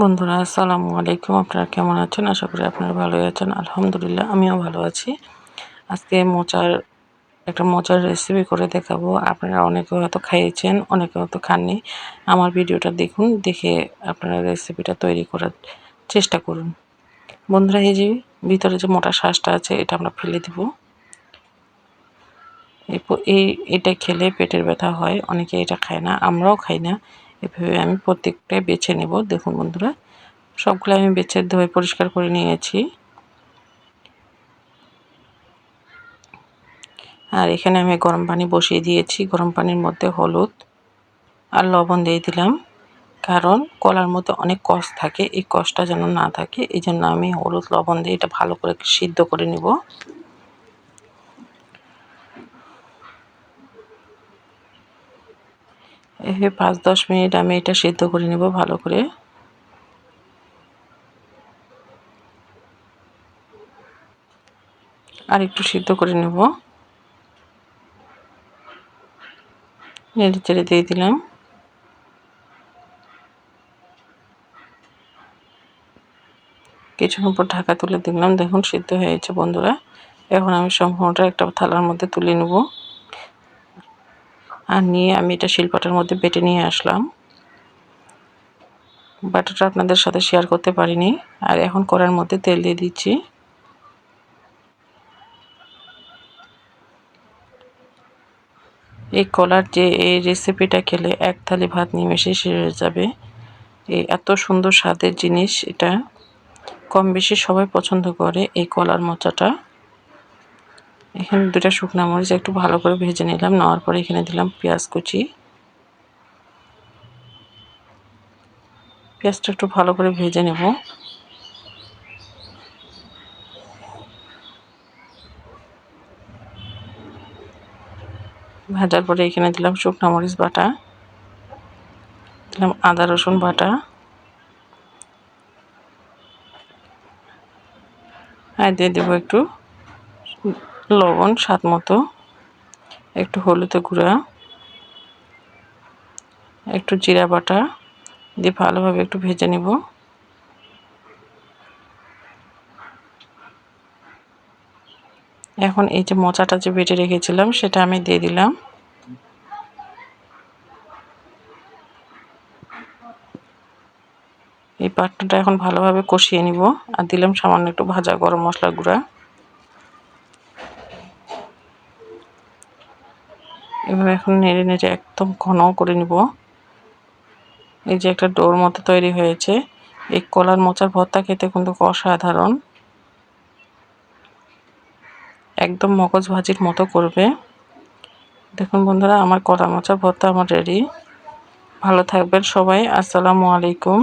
বন্ধুরা, আসসালামু আলাইকুম। আপনারা কেমন আছেন? আশা করি আপনারা ভালোই আছেন। আলহামদুলিল্লাহ, আমিও ভালো আছি। আজকে মোচার, একটা মোচার রেসিপি করে দেখাবো। আপনারা অনেকে হয়তো খাইয়েছেন, অনেকে হয়তো খাননি। আমার ভিডিওটা দেখুন, দেখে আপনারা রেসিপিটা তৈরি করার চেষ্টা করুন। বন্ধুরা, এই যে ভিতরে যে মোটা শ্বাসটা আছে, এটা আমরা ফেলে দেব। এই, এটা খেলে পেটের ব্যথা হয়। অনেকে এটা খায় না, আমরাও খাই না। এভাবে আমি প্রত্যেকটাই বেছে নেব। দেখুন বন্ধুরা, সবগুলো আমি বেছে ধুয়ে পরিষ্কার করে নিয়েছি। আর এখানে আমি গরম পানি বসিয়ে দিয়েছি। গরম পানির মধ্যে হলুদ আর লবণ দিয়ে দিলাম। কারণ কলার মধ্যে অনেক কষ থাকে, এই কষটা যেন না থাকে এই জন্য আমি হলুদ লবণ দিয়ে এটা ভালো করে সিদ্ধ করে নিব। এভাবে পাঁচ দশ মিনিট আমি এটা সিদ্ধ করে নেব ভালো করে। আর একটু সিদ্ধ করে নেব। নেড়ে চেড়ে দিয়ে দিলাম। কিছুক্ষণ পর ঢাকা তুলে দিলাম দেখুন, সিদ্ধ হয়েছে বন্ধুরা। এখন আমি সম্পূর্ণটা একটা থালার মধ্যে তুলে নেব। আর নিয়ে আমি এটা শিলপাটার মধ্যে বেটে নিয়ে আসলাম। বাটাটা আপনাদের সাথে শেয়ার করতে পারিনি। আর এখন কড়ার মধ্যে তেল দিয়ে দিচ্ছি। এই কলার যে এই রেসিপিটা খেলে এক থালি ভাত নিমেষে সেরে যাবে। এই এত সুন্দর স্বাদের জিনিস এটা। কম বেশি সবাই পছন্দ করে এই কলার মোচাটা। এখানে দুটা শুকনা মরিচ একটু ভালো করে ভেজে নিলাম। নেওয়ার পরে এখানে দিলাম পেঁয়াজ কুচি। পেঁয়াজটা একটু ভালো করে ভেজে নেব। ভাজার পরে এখানে দিলাম শুকনো মরিচ বাটা। দিলাম আদা, রসুন বাটা। আর দিয়ে দেবো একটু লবণ, স্বাদ মতো। একটু হলুদ গুঁড়া। একটু জিরা বাটা দিয়ে ভালোভাবে একটু ভেজে নেব। এখন এই যে মোচাটা যে বেটে রেখেছিলাম, সেটা আমি দিয়ে দিলাম। এই পাটনাটা এখন ভালোভাবে কষিয়ে নিব। আর দিলাম সামান্য একটু ভাজা গরম মশলা গুঁড়া। এভাবে এখন নেড়ে নেড়ে একদম ঘন করে নিব। এই যে একটা ডোর মতো তৈরি হয়েছে। এই কলার মোচার ভর্তা খেতে কিন্তু অসাধারণ। একদম মগজ ভাজির মতো করবে। দেখুন বন্ধুরা, আমার কলা মোচার ভর্তা আমার রেডি ভালো থাকবেন সবাই। আসসালামু আলাইকুম।